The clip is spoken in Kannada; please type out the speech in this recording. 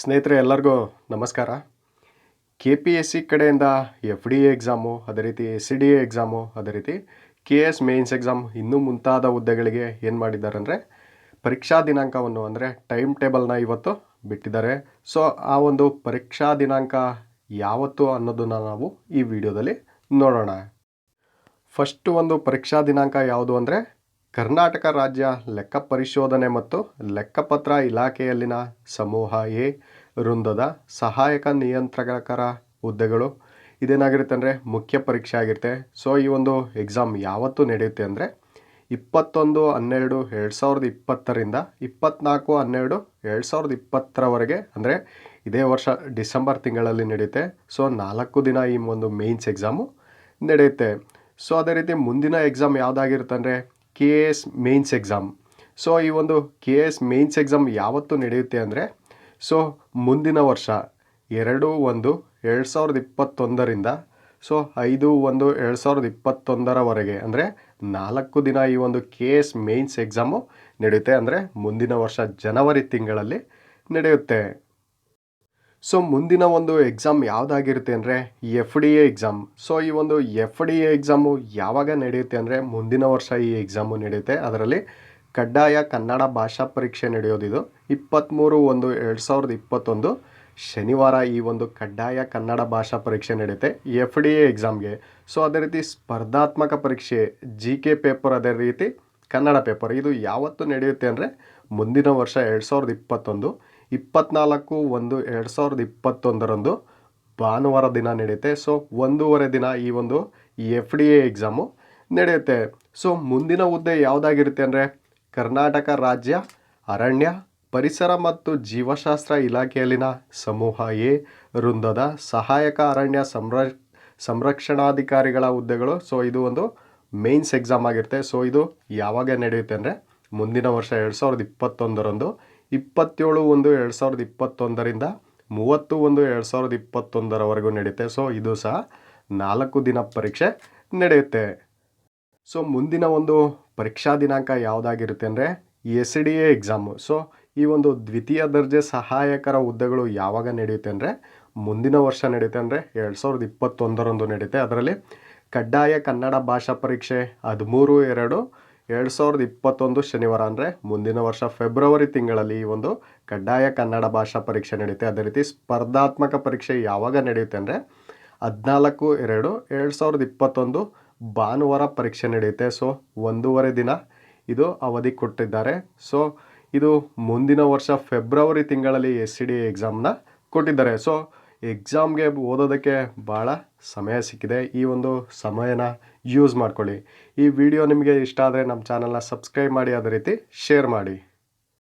ಸ್ನೇಹಿತರೆ, ಎಲ್ಲರಿಗೂ ನಮಸ್ಕಾರ. ಕೆ ಪಿ ಎಸ್ ಸಿ ಕಡೆಯಿಂದ ಎಫ್ ಡಿ ಎ ಎಕ್ಸಾಮು ಅದೇ ರೀತಿ ಸಿ ಡಿ ಎ ಎಕ್ಸಾಮು ಅದೇ ರೀತಿ ಕೆ ಎಸ್ ಮೇನ್ಸ್ ಎಕ್ಸಾಮ್ ಇನ್ನೂ ಮುಂತಾದ ಹುದ್ದೆಗಳಿಗೆ ಏನು ಮಾಡಿದ್ದಾರೆ ಅಂದರೆ ಪರೀಕ್ಷಾ ದಿನಾಂಕವನ್ನು ಅಂದರೆ ಟೈಮ್ ಟೇಬಲ್ನ ಇವತ್ತು ಬಿಟ್ಟಿದ್ದಾರೆ. ಸೊ ಆ ಒಂದು ಪರೀಕ್ಷಾ ದಿನಾಂಕ ಯಾವತ್ತು ಅನ್ನೋದನ್ನು ನಾವು ಈ ವಿಡಿಯೋದಲ್ಲಿ ನೋಡೋಣ. ಫಸ್ಟ್ ಒಂದು ಪರೀಕ್ಷಾ ದಿನಾಂಕ ಯಾವುದು ಅಂದರೆ ಕರ್ನಾಟಕ ರಾಜ್ಯ ಲೆಕ್ಕ ಪರಿಶೋಧನೆ ಮತ್ತು ಲೆಕ್ಕಪತ್ರ ಇಲಾಖೆಯಲ್ಲಿನ ಸಮೂಹ ಎ, ವೃಂದದ ಸಹಾಯಕ ನಿಯಂತ್ರಕರ ಹುದ್ದೆಗಳು. ಇದೇನಾಗಿರುತ್ತೆ ಅಂದರೆ ಮುಖ್ಯ ಪರೀಕ್ಷೆ ಆಗಿರುತ್ತೆ. ಸೊ ಈ ಒಂದು ಎಕ್ಸಾಮ್ ಯಾವತ್ತು ನಡೆಯುತ್ತೆ ಅಂದರೆ ಇಪ್ಪತ್ತೊಂದು ಹನ್ನೆರಡು ಎರಡು ಸಾವಿರದ ಇಪ್ಪತ್ತರಿಂದ ಇಪ್ಪತ್ತ್ನಾಲ್ಕು ಹನ್ನೆರಡು ಎರಡು ಸಾವಿರದ ಇಪ್ಪತ್ತರವರೆಗೆ ಅಂದರೆ ಇದೇ ವರ್ಷ ಡಿಸೆಂಬರ್ ತಿಂಗಳಲ್ಲಿ ನಡೆಯುತ್ತೆ. ಸೊ ನಾಲ್ಕು ದಿನ ಈ ಒಂದು ಮೇನ್ಸ್ ಎಕ್ಸಾಮು ನಡೆಯುತ್ತೆ. ಸೊ ಅದೇ ರೀತಿ ಮುಂದಿನ ಎಕ್ಸಾಮ್ ಯಾವುದಾಗಿರುತ್ತೆ ಅಂದರೆ K S mains exam so ಈ ಒಂದು ಕೆ ಎಸ್ ಮೇನ್ಸ್ ಎಕ್ಸಾಮ್ ಯಾವತ್ತು ನಡೆಯುತ್ತೆ ಅಂದರೆ ಸೊ ಮುಂದಿನ ವರ್ಷ ಎರಡು ಒಂದು ಎರಡು ಸಾವಿರದ ಇಪ್ಪತ್ತೊಂದರಿಂದ ಸೊ ಐದು ಒಂದು ಎರಡು ಸಾವಿರದ ಇಪ್ಪತ್ತೊಂದರವರೆಗೆ ಅಂದರೆ ನಾಲ್ಕು ದಿನ ಈ ಒಂದು ಕೆ ಎಸ್ ಮೇನ್ಸ್ ಎಕ್ಸಾಮು ನಡೆಯುತ್ತೆ ಅಂದರೆ ಮುಂದಿನ ವರ್ಷ ಜನವರಿ ತಿಂಗಳಲ್ಲಿ ನಡೆಯುತ್ತೆ. ಸೊ ಮುಂದಿನ ಒಂದು ಎಕ್ಸಾಮ್ ಯಾವುದಾಗಿರುತ್ತೆ ಅಂದರೆ F D A exam so ಈ ಒಂದು ಎಫ್ ಡಿ ಎ ಎಕ್ಸಾಮು ಯಾವಾಗ ನಡೆಯುತ್ತೆ ಅಂದರೆ ಮುಂದಿನ ವರ್ಷ ಈ ಎಕ್ಸಾಮು ನಡೆಯುತ್ತೆ. ಅದರಲ್ಲಿ ಕಡ್ಡಾಯ ಕನ್ನಡ ಭಾಷಾ ಪರೀಕ್ಷೆ ನಡೆಯೋದಿದು. ಇಪ್ಪತ್ತ್ಮೂರು ಒಂದು ಎರಡು ಸಾವಿರದ ಇಪ್ಪತ್ತೊಂದು ಶನಿವಾರ ಈ ಒಂದು ಕಡ್ಡಾಯ ಕನ್ನಡ ಭಾಷಾ ಪರೀಕ್ಷೆ ನಡೆಯುತ್ತೆ ಎಫ್ ಡಿ ಎ ಎಕ್ಸಾಮ್ಗೆ ಸೊ ಅದೇ ರೀತಿ ಸ್ಪರ್ಧಾತ್ಮಕ ಪರೀಕ್ಷೆ ಜಿ ಕೆ ಪೇಪರ್ ಅದೇ ರೀತಿ ಕನ್ನಡ ಪೇಪರ್ ಇದು ಯಾವತ್ತು ನಡೆಯುತ್ತೆ ಅಂದರೆ ಮುಂದಿನ ವರ್ಷ ಎರಡು ಸಾವಿರದ ಇಪ್ಪತ್ತೊಂದು. ಇಪ್ಪತ್ನಾಲ್ಕು ಒಂದು ಎರಡು ಸಾವಿರದ ಇಪ್ಪತ್ತೊಂದರಂದು ಭಾನುವಾರ ದಿನ ನಡೆಯುತ್ತೆ. ಸೊ, ಒಂದೂವರೆ ದಿನ ಈ ಒಂದು ಎಫ್ ಡಿ ಎ ಎಕ್ಸಾಮು ನಡೆಯುತ್ತೆ. ಸೊ, ಮುಂದಿನ ಹುದ್ದೆ ಯಾವುದಾಗಿರುತ್ತೆ ಅಂದರೆ ಕರ್ನಾಟಕ ರಾಜ್ಯ ಅರಣ್ಯ ಪರಿಸರ ಮತ್ತು ಜೀವಶಾಸ್ತ್ರ ಇಲಾಖೆಯಲ್ಲಿನ ಸಮೂಹ ಎ, ವೃಂದದ ಸಹಾಯಕ ಅರಣ್ಯ ಸಂರ, ಸಂರಕ್ಷಣಾಧಿಕಾರಿಗಳ ಹುದ್ದೆಗಳು. ಸೊ, ಇದು ಒಂದು ಮೇನ್ಸ್ ಎಕ್ಸಾಮ್ ಆಗಿರುತ್ತೆ. ಸೊ, ಇದು ಯಾವಾಗ ನಡೆಯುತ್ತೆ ಅಂದರೆ ಮುಂದಿನ ವರ್ಷ ಎರಡು ಸಾವಿರದ ಇಪ್ಪತ್ತೊಂದರಂದು ಇಪ್ಪತ್ತೇಳು ಒಂದು ಎರಡು ಸಾವಿರದ ಇಪ್ಪತ್ತೊಂದರಿಂದ ಮೂವತ್ತು ಒಂದು ಎರಡು ಸಾವಿರದ ಇಪ್ಪತ್ತೊಂದರವರೆಗೂ ನಡೆಯುತ್ತೆ. ಸೊ ಇದು ಸಹ ನಾಲ್ಕು ದಿನ ಪರೀಕ್ಷೆ ನಡೆಯುತ್ತೆ. ಸೊ ಮುಂದಿನ ಒಂದು ಪರೀಕ್ಷಾ ದಿನಾಂಕ ಯಾವುದಾಗಿರುತ್ತೆ ಅಂದರೆ S D A exam so ಈ ಒಂದು ದ್ವಿತೀಯ ದರ್ಜೆ ಸಹಾಯಕರ ಹುದ್ದೆಗಳು ಯಾವಾಗ ನಡೆಯುತ್ತೆ ಅಂದರೆ ಮುಂದಿನ ವರ್ಷ ನಡೆಯುತ್ತೆ ಅಂದರೆ ಎರಡು ಸಾವಿರದ ಇಪ್ಪತ್ತೊಂದರಂದು ನಡೆಯುತ್ತೆ. ಅದರಲ್ಲಿ ಕಡ್ಡಾಯ ಕನ್ನಡ ಭಾಷಾ ಪರೀಕ್ಷೆ ಹದಿಮೂರು, ಎರಡು ಎರಡು ಸಾವಿರದ ಇಪ್ಪತ್ತೊಂದು ಶನಿವಾರ ಅಂದರೆ ಮುಂದಿನ ವರ್ಷ ಫೆಬ್ರವರಿ ತಿಂಗಳಲ್ಲಿ ಈ ಒಂದು ಕಡ್ಡಾಯ ಕನ್ನಡ ಭಾಷಾ ಪರೀಕ್ಷೆ ನಡೆಯುತ್ತೆ. ಅದೇ ರೀತಿ ಸ್ಪರ್ಧಾತ್ಮಕ ಪರೀಕ್ಷೆ ಯಾವಾಗ ನಡೆಯುತ್ತೆ ಅಂದರೆ ಹದಿನಾಲ್ಕು ಎರಡು ಎರಡು ಸಾವಿರದ ಇಪ್ಪತ್ತೊಂದು ಭಾನುವಾರ ಪರೀಕ್ಷೆ ನಡೆಯುತ್ತೆ. ಸೊ, ಒಂದೂವರೆ ದಿನ ಇದು ಅವಧಿ ಕೊಟ್ಟಿದ್ದಾರೆ. ಸೊ, ಇದು ಮುಂದಿನ ವರ್ಷ ಫೆಬ್ರವರಿ ತಿಂಗಳಲ್ಲಿ ಎಸ್ ಸಿ ಡಿ ಎಕ್ಸಾಮ್ನ ಕೊಟ್ಟಿದ್ದಾರೆ. ಸೊ ಎಕ್ಸಾಮ್ಗೆ ಓದೋದಕ್ಕೆ ಭಾಳ ಸಮಯ ಸಿಕ್ಕಿದೆ. ಈ ಒಂದು ಸಮಯನ ಯೂಸ್ ಮಾಡ್ಕೊಳ್ಳಿ. ಈ ವಿಡಿಯೋ ನಿಮಗೆ ಇಷ್ಟ ಆದರೆ ನಮ್ಮ ಚಾನಲ್ನ ಸಬ್ಸ್ಕ್ರೈಬ್ ಮಾಡಿ, ಅದೇ ರೀತಿ ಶೇರ್ ಮಾಡಿ.